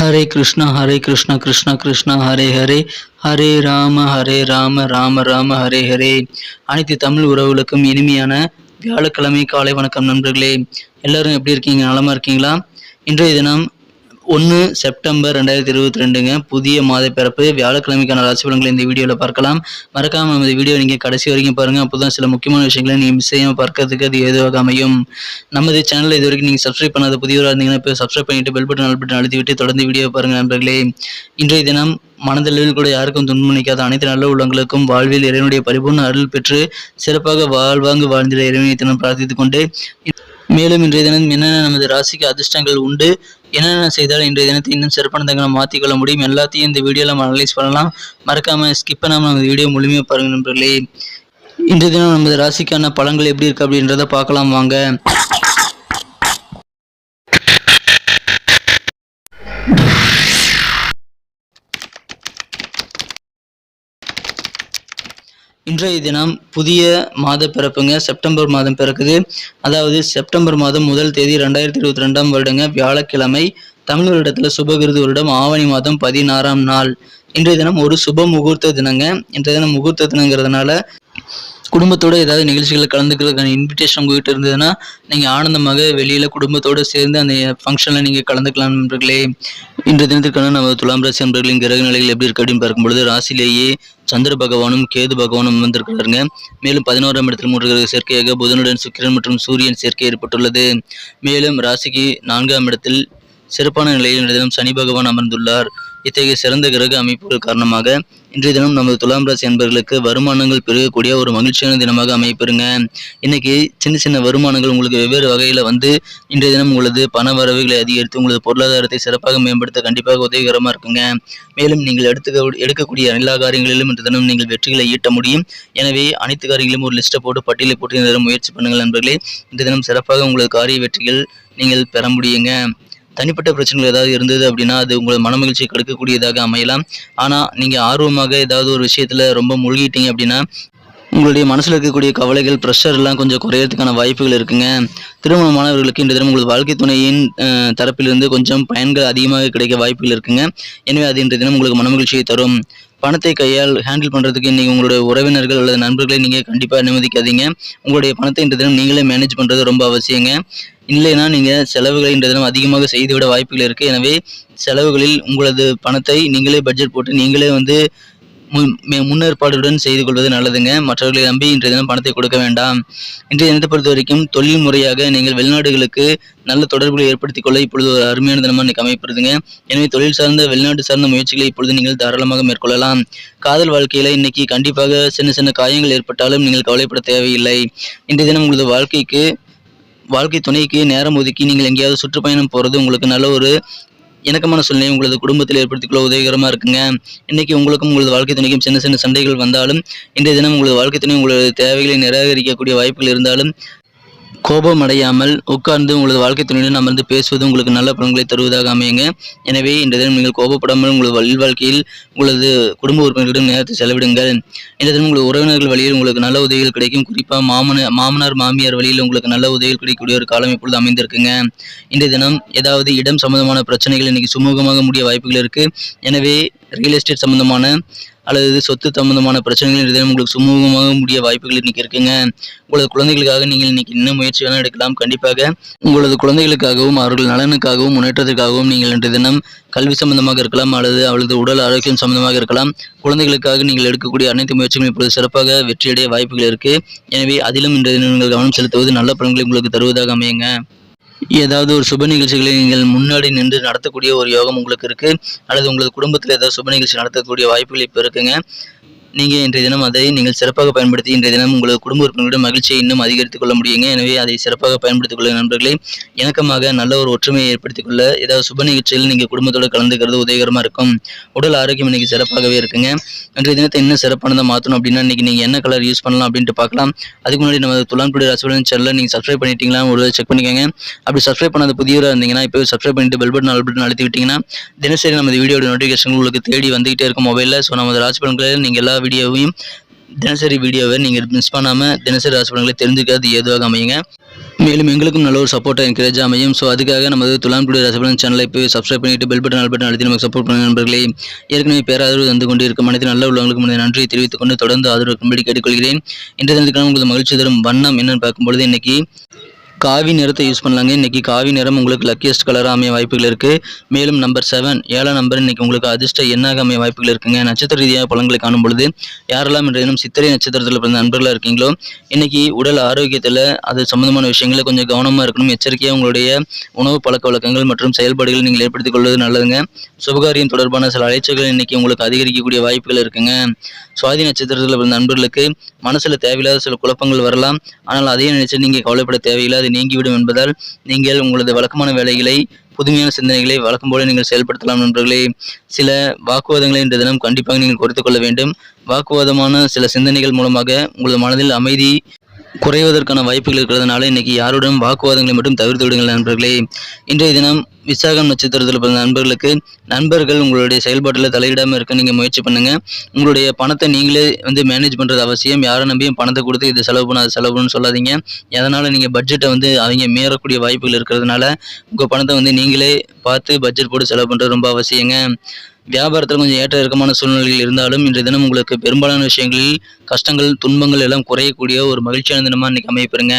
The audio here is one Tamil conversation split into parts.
ஹரே கிருஷ்ணா ஹரே கிருஷ்ணா கிருஷ்ணா கிருஷ்ணா ஹரே ஹரே. ஹரே ராம ஹரே ராம ராம ராம ஹரே ஹரே. அனைத்து தமிழ் உறவுகளுக்கும் இனிமையான வியாழக்கிழமை காலை வணக்கம் நண்பர்களே. எல்லாரும் எப்படி இருக்கீங்க? நலமா இருக்கீங்களா? இன்றைய தினம் ஒன்று செப்டம்பர் ரெண்டாயிரத்தி இருபத்தி ரெண்டுங்க புதிய மாத பிறப்பு வியாழக்கிழமைக்கான ராசி பலன்களை இந்த வீடியோவில் பார்க்கலாம். மறக்காமல் இந்த வீடியோ நீங்கள் கடைசி வரைக்கும் பாருங்கள் அப்போ தான் சில முக்கியமான விஷயங்களை நீங்கள் மிஸ் செய்யாமல் பார்க்கறதுக்கு அது ஏதுவாக அமையும். நமது சேனலில் இது வரைக்கும் நீங்கள் சப்ஸ்கிரைப் பண்ணாத புதியவராக இருந்தீங்கன்னா இப்போ சப்ஸ்கிரைப் பண்ணிட்டு பெல் பட்டன் அல் பட்டன் அழுத்தி விட்டு தொடர்ந்து வீடியோ பாருங்கள் நண்பர்களே. இன்றைய தினம் மனதளவில் கூட யாருக்கும் துன்பம் நினைக்காத அனைத்து நல்ல உள்ளங்களுக்கும் வாழ்வில் இறைவனுடைய பரிபூர்ண அருள் பெற்று சிறப்பாக வாழ்வாங்கு வாழ்ந்திட இறைவனை தினம் பிரார்த்தித்துக் கொண்டு மேலும் இன்றைய தினம் என்னென்ன நமது ராசிக்கு அதிர்ஷ்டங்கள் உண்டு? என்னென்ன செய்தால் இன்றைய தினத்தை இன்னும் சிறப்பானதாக மாற்றிக்கொள்ள முடியும். எல்லாத்தையும் இந்த வீடியோவில் நம்ம அனலைஸ் பண்ணலாம். மறக்காமல் ஸ்கிப் பண்ணாமல் நம்ம வீடியோ முழுமையாக பாருங்க நண்பர்களே. இன்றைய தினம் நமது ராசிக்கான பழங்கள் எப்படி இருக்குது அப்படின்றத பார்க்கலாம் வாங்க. இன்றைய தினம் புதிய மாத பிறப்புங்க. செப்டம்பர் மாதம் பிறக்குது. அதாவது செப்டம்பர் மாதம் முதல் தேதி ரெண்டாயிரத்தி இருபத்தி ரெண்டாம் வருடங்க. வியாழக்கிழமை தமிழ் வருடத்தில் சுபகிருது வருடம். ஆவணி மாதம் பதினாறாம் நாள். இன்றைய தினம் ஒரு சுப முகூர்த்த தினங்க. இன்றைய தினம் முகூர்த்த தினங்கிறதுனால குடும்பத்தோட ஏதாவது நிகழ்ச்சிகளில் கலந்துக்கிறதுக்கான இன்விடேஷன் உங்ககிட்ட இருந்ததுன்னா நீங்கள் ஆனந்தமாக வெளியில் குடும்பத்தோடு சேர்ந்து அந்த ஃபங்க்ஷனில் நீங்கள் கலந்துக்கலாம் நண்பர்களே. இன்றைய தினத்திற்கான நம்ம துலாம் ராசி நண்பர்களின் கிரக நிலைகள் எப்படி இருக்கு அப்படின்னு பார்க்கும்பொழுது ராசிலேயே சந்திர பகவானும் கேது பகவானும் வந்திருக்கிறாருங்க மேலும் பதினோராம் இடத்தில் மூன்று கிரக சேர்க்கையாக புதனுடன் சுக்கிரன் மற்றும் சூரியன் சேர்க்கை ஏற்பட்டுள்ளது. மேலும் ராசிக்கு நான்காம் இடத்தில் சிறப்பான நிலையில் இன்றைய தினம் சனி பகவான் அமர்ந்துள்ளார். இத்தகைய சிறந்த கிரக அமைப்புகள் காரணமாக இன்றைய தினம் நமது துலாம் ராசி என்பவர்களுக்கு வருமானங்கள் பெருகக்கூடிய ஒரு மகிழ்ச்சியான தினமாக அமைப்பெறுங்க இன்னைக்கு சின்ன சின்ன வருமானங்கள் உங்களுக்கு வெவ்வேறு வகையில் வந்து இன்றைய தினம் உங்களது பண வரவுகளை அதிகரித்து உங்களது பொருளாதாரத்தை சிறப்பாக மேம்படுத்த கண்டிப்பாக உதவிகரமாக இருக்குங்க. மேலும் நீங்கள் எடுத்துக்க எடுக்கக்கூடிய எல்லா காரியங்களிலும் இன்றைய தினம் நீங்கள் வெற்றிகளை ஈட்ட முடியும். எனவே அனைத்து காரியங்களிலும் ஒரு லிஸ்ட்டை போட்டு பட்டியலை போட்டு இந்த தினம் முயற்சி பண்ணுங்கள் நண்பர்களே. இன்றைய தினம் சிறப்பாக உங்களது காரிய வெற்றிகள் நீங்கள் பெற முடியுங்க. தனிப்பட்ட பிரச்சனைகள் ஏதாவது இருந்தது அப்படின்னா அது உங்களது மனமகிழ்ச்சியை கெடுக்கக்கூடியதாக அமையலாம். ஆனால் நீங்கள் ஆர்வமாக ஏதாவது ஒரு விஷயத்தில் ரொம்ப மூழ்கிட்டீங்க அப்படின்னா உங்களுடைய மனசில் இருக்கக்கூடிய கவலைகள் ப்ரெஷர்லாம் எல்லாம் கொஞ்சம் குறையிறதுக்கான வாய்ப்புகள் இருக்குங்க. திருமணமானவர்களுக்கு இன்று தினம் உங்களது வாழ்க்கை துணையின் தரப்பிலிருந்து கொஞ்சம் பயன்கள் அதிகமாக கிடைக்க வாய்ப்புகள் இருக்குங்க. எனவே அது இன்றைய தினம் உங்களுக்கு மனமகிழ்ச்சியை தரும். பணத்தை கையால் ஹேண்டில் பண்ணுறதுக்கு நீங்கள் உங்களுடைய உறவினர்கள் அல்லது நண்பர்களை நீங்கள் கண்டிப்பாக அனுமதிக்காதீங்க. உங்களுடைய பணத்தை இன்றைய தினம் நீங்களே மேனேஜ் பண்ணுறது ரொம்ப அவசியங்க. இல்லைன்னா நீங்கள் செலவுகளை இன்றைய தினம் அதிகமாக செய்துவிட வாய்ப்புகள் இருக்குது எனவே செலவுகளில் உங்களது பணத்தை நீங்களே பட்ஜெட் போட்டு நீங்களே வந்து முன்னேற்பாடுடன் செய்து கொள்வது நல்லதுங்க. மற்றவர்களை நம்பி இன்றைய தினம் பணத்தை கொடுக்க வேண்டாம். இன்றைய தினத்தை பொறுத்த வரைக்கும் தொழில் முறையாக நீங்கள் வெளிநாடுகளுக்கு நல்ல தொடர்புகளை ஏற்படுத்திக் கொள்ள இப்பொழுது ஒரு அருமையான தினமாக இன்னைக்கு அமைப்படுதுங்க எனவே தொழில் சார்ந்த வெளிநாட்டு சார்ந்த முயற்சிகளை இப்பொழுது நீங்கள் தாராளமாக மேற்கொள்ளலாம். காதல் வாழ்க்கையில இன்னைக்கு கண்டிப்பாக சின்ன சின்ன காயங்கள் ஏற்பட்டாலும் நீங்கள் கவலைப்பட தேவையில்லை. இன்றைய தினம் உங்களது வாழ்க்கைக்கு வாழ்க்கை துணைக்கு நேரம் ஒதுக்கி நீங்கள் எங்கேயாவது சுற்றுப்பயணம் போகிறது உங்களுக்கு நல்ல ஒரு இணக்கமான சூழ்நிலை உங்களது குடும்பத்தில் ஏற்படுத்திக்கொள்ள உதவிகரமாக இருக்குங்க. இன்னைக்கு உங்களுக்கும் உங்களது வாழ்க்கை துணைக்கும் சின்ன சின்ன சண்டைகள் வந்தாலும் இன்றைய தினம் உங்களது வாழ்க்கை துணை உங்களது தேவைகளை நிராகரிக்கக்கூடிய வாய்ப்புகள் இருந்தாலும் கோபம் அடையாமல் உட்கார்ந்து உங்களது வாழ்க்கை துணையுடன் அமர்ந்து பேசுவது உங்களுக்கு நல்ல பலன்களை தருவதாக அமையுங்க. எனவே இந்த தினம் நீங்கள் கோபப்படாமல் உங்களது வழி வாழ்க்கையில் உங்களது குடும்ப உறுப்பினர்களிடம் நேரத்தை செலவிடுங்கள். இந்த தினம் உங்களது உறவினர்கள் வழியில் உங்களுக்கு நல்ல உதவிகள் கிடைக்கும். குறிப்பாக மாமன மாமனார் மாமியார் வழியில் உங்களுக்கு நல்ல உதவிகள் கிடைக்கக்கூடிய ஒரு காலம் இப்பொழுது அமைந்திருக்குங்க. இந்த தினம் ஏதாவது இடம் சம்பந்தமான பிரச்சனைகள் இன்னைக்கு சுமூகமாக முடிய வாய்ப்புகள் இருக்குது எனவே ரியல் எஸ்டேட் சம்மந்தமான அல்லது சொத்து சம்மந்தமான பிரச்சனைகள் இன்றைய தினம் உங்களுக்கு சுமூகமாக முடிய வாய்ப்புகள் இன்றைக்கி இருக்குங்க. உங்களது குழந்தைகளுக்காக நீங்கள் இன்றைக்கி இன்னும் முயற்சி வேணால் எடுக்கலாம். கண்டிப்பாக உங்களது குழந்தைகளுக்காகவும் அவர்கள் நலனுக்காகவும் முன்னேற்றத்திற்காகவும் நீங்கள் இன்றைய தினம் கல்வி சம்பந்தமாக இருக்கலாம். அல்லது அவளது உடல் ஆரோக்கியம் சம்பந்தமாக இருக்கலாம். குழந்தைகளுக்காக நீங்கள் எடுக்கக்கூடிய அனைத்து முயற்சிகளும் இப்பொழுது சிறப்பாக வெற்றியடைய வாய்ப்புகள் இருக்குது எனவே அதிலும் இன்றைய தினம் நீங்கள் கவனம் செலுத்துவது நல்ல பலன்களை உங்களுக்கு தருவதாக அமையுங்க. ஏதாவது ஒரு சுப நிகழ்ச்சிகளை நீங்கள் முன்னாடி நின்று நடத்தக்கூடிய ஒரு யோகம் உங்களுக்கு இருக்குது அல்லது உங்களது குடும்பத்தில் ஏதாவது சுப நிகழ்ச்சி நடத்தக்கூடிய வாய்ப்புகள் இப்போ இருக்குங்க. நீங்கள் இன்றைய தினம் அதை நீங்கள் சிறப்பாக பயன்படுத்தி இன்றைய தினம் உங்களது குடும்ப உறுப்பினர்களிடம் மகிழ்ச்சியை இன்னும் அதிகரித்துக் கொள்ள முடியுங்க. எனவே அதை சிறப்பாக பயன்படுத்திக் கொள்ள நண்பர்களே. இணக்கமாக நல்ல ஒரு ஒற்றுமையை ஏற்படுத்திக் கொள்ள ஏதாவது சுப நிகழ்ச்சியில் நீங்கள் குடும்பத்தோடு கலந்துக்கிறது உதவிகரமாக இருக்கும். உடல் ஆரோக்கியம் இன்னைக்கு சிறப்பாகவே இருக்குங்க. இன்றைய தினத்தை இன்னும் சிறப்பானதாக மாற்றணும் அப்படின்னா இன்னைக்கு நீங்கள் என்ன கலர் யூஸ் பண்ணலாம் அப்படின்ட்டு பார்க்கலாம். அதுக்கு முன்னாடி நம்ம துலான்புடி ரசவலன் சேனலை நீங்கள் சப்ஸ்கிரைப் பண்ணிட்டீங்களா? ஒரு செக் பண்ணிக்கோங்க. அப்படி சப்ஸ்கிரைப் பண்ணாத புதியவராக இருந்தீங்கன்னா இப்போ சப்ஸ்கிரைப் பண்ணிட்டு பெல் பட்டன் ஆல் அழுத்தி விட்டீங்கன்னா தினசரி நம்ம வீடியோட நோட்டிஃபிகேஷன் உங்களுக்கு தேடி வந்துகிட்டே இருக்கும் மொபைலில் ஸோ நமது ராசி பலன்களில் நீங்கள் எல்லா வீடியோவையும் தினசரி வீடியோவை நீங்கள் மிஸ் பண்ணாமல் தினசரி ராசி பலன்களை தெரிஞ்சுக்கிறது ஏதுவாக அமையுங்க. மேலும் எங்களுக்கும் நல்ல ஒரு சப்போர்ட்டாக என்கரேஜ் அமையும். ஸோ அதுக்காக நமது துலாம் குடி ரசபலன் சேனலை போய் சப்ஸ்கிரைப் பண்ணிவிட்டு பெல் பட்டன் ஆல் பட்டன் அழுத்தி நமக்கு சப்போர்ட் பண்ண நண்பர்களே. ஏற்கனவே பேராதரவு தந்து கொண்டு இருக்கும் அனைத்து நல்ல உள்ளவங்களுக்கு எனது நன்றியை தெரிவித்துக் கொண்டு தொடர்ந்து ஆதரவு இருக்கும்படி கேட்டுக்கொள்கிறேன். இன்றைய தினத்துக்கான உங்களுக்கு மகிழ்ச்சி தரும் வண்ணம் என்னென்னு பார்க்கும்பொழுது இன்னைக்கு காவி நிறத்தை யூஸ் பண்ணலாங்க. இன்றைக்கி காவி நிறம் உங்களுக்கு லக்கியஸ்ட் கலராக அமைய வாய்ப்புகள் இருக்குது மேலும் நம்பர் செவன் ஏழாம் நம்பர் இன்றைக்கி உங்களுக்கு அதிர்ஷ்ட எண்ணாக அமைய வாய்ப்புகள் இருக்குங்க. நட்சத்திர ரீதியாக பழங்களை காணும் பொழுது யாரெல்லாம் இன்றைய தினம் சித்திரை நட்சத்திரத்தில் பிறந்த நண்பர்களாக இருக்கீங்களோ இன்றைக்கி உடல் ஆரோக்கியத்தில் அது சம்மந்தமான விஷயங்களை கொஞ்சம் கவனமாக இருக்கணும். எச்சரிக்கையாக உங்களுடைய உணவு பழக்க வழக்கங்கள் மற்றும் செயல்பாடுகளை நீங்கள் ஏற்படுத்திக் கொள்வது நல்லதுங்க. சுபகாரியம் தொடர்பான சில அலைச்சல்கள் இன்றைக்கி உங்களுக்கு அதிகரிக்கக்கூடிய வாய்ப்புகள் இருக்குங்க. சுவாதி நட்சத்திரத்தில் பிறந்த நண்பர்களுக்கு மனசில் தேவையில்லாத சில குழப்பங்கள் வரலாம். ஆனால் அதையும் நினைச்சு நீங்கள் கவலைப்பட தேவையில்லை நீங்கிவிடும் என்பதால் நீங்கள் உங்களது வழக்கமான வேலைகளை புதுமையான சிந்தனைகளை வழக்கம் போல நீங்கள் செயல்படுத்தலாம் நண்பர்களே. சில வாக்குவாதங்களை இன்று தினம் கண்டிப்பாக நீங்கள் குறைத்துக் கொள்ள வேண்டும். வாக்குவாதமான சில சிந்தனைகள் மூலமாக உங்களது மனதில் அமைதி குறைவதற்கான வாய்ப்புகள் இருக்கிறதுனால இன்னைக்கு யாருடன் வாக்குவாதங்களை மட்டும் தவிர்த்து விடுங்கள் நண்பர்களே. இன்றைய தினம் விசாகம் நட்சத்திரத்தில் பிறந்த நண்பர்களுக்கு நண்பர்கள் உங்களுடைய செயல்பாட்டில் தலையிடாமல் இருக்க நீங்கள் முயற்சி பண்ணுங்கள் உங்களுடைய பணத்தை நீங்களே வந்து மேனேஜ் பண்ணுறது அவசியம். யாரை நம்பியும் பணத்தை கொடுத்து இது செலவு பண்ண அது செலவு பண்ணு சொல்லாதீங்க. அதனால் நீங்கள் பட்ஜெட்டை வந்து அவங்க மீறக்கூடிய வாய்ப்புகள் இருக்கிறதுனால உங்கள் பணத்தை வந்து நீங்களே பார்த்து பட்ஜெட் போட்டு செலவு பண்ணுறது ரொம்ப அவசியங்க. வியாபாரத்தில் கொஞ்சம் ஏற்ற இறக்கமான சூழ்நிலைகள் இருந்தாலும் இன்றைய தினம் உங்களுக்கு பெரும்பாலான விஷயங்களில் கஷ்டங்கள் துன்பங்கள் எல்லாம் குறையக்கூடிய ஒரு மகிழ்ச்சியான தினமாக இன்னைக்கு அமைப்பிருங்க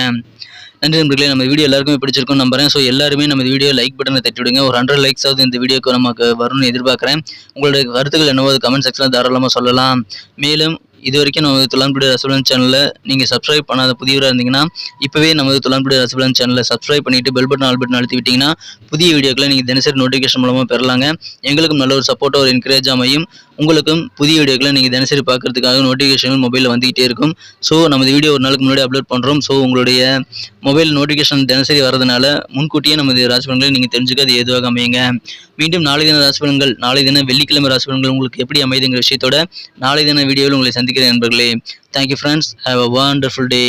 நன்றி நண்பர்களே. நம்ம வீடியோ எல்லாருக்குமே பிடிச்சிருக்கும் நம்புறேன். ஸோ எல்லாருமே நம்ம வீடியோ லைக் பட்டனை தட்டி விடுங்க. ஒரு ஹண்ட்ரட் லைக்ஸ் ஆகுது இந்த வீடியோக்கு நமக்கு வரும்னு எதிர்பார்க்குறேன். உங்களுடைய கருத்துக்கள் என்னவோ அது கமெண்ட் செக்ஷனில் தாராளமாக சொல்லலாம். மேலும் இது வரைக்கும் நமது துலான்புடி ரசபலன் சேனலில் நீங்கள் சப்ஸ்கிரைப் பண்ணாத புதியவராக இருந்தீங்கன்னா இப்போவே நமது துலான்புடி ரசபலன் சேனலை சப்ஸ்கிரைப் பண்ணிட்டு பெல் பட்டன் ஆல் பட்டன் அழுத்தி விட்டிங்கன்னா புதிய வீடியோக்களை நீங்கள் தினசரி நோட்டிஃபிகேஷன் மூலமாக பெறலாங்க. எங்களுக்கும் நல்ல ஒரு சப்போர்ட்டாக ஒரு என்கரேஜ் அமையும். உங்களுக்கும் புதிய வீடியோக்களை நீங்கள் தினசரி பார்க்கறதுக்காக நோட்டிஃபிகேஷன் மொபைலில் வந்துகிட்டே இருக்கும். ஸோ நமது வீடியோ ஒரு நாளுக்கு முன்னாடி அப்லோட் பண்ணுறோம் ஸோ உங்களுடைய மொபைல் நோட்டிஃபிகேஷன் தினசரி வரதுனால முன்கூட்டியே நமது ராசிபலன்களை நீங்கள் தெரிஞ்சுக்க அது ஏதுவாக அமையுங்க. மீண்டும் நாளை தின ராசிபலன்கள் நாளை தின வெள்ளிக்கிழமை ராசிபலன்கள் உங்களுக்கு எப்படி அமைதுங்கிற விஷயத்தோட நாளை தின வீடியோவில் உங்களை சந்திக்கிறேன் நண்பர்களே. Thank you friends have a wonderful day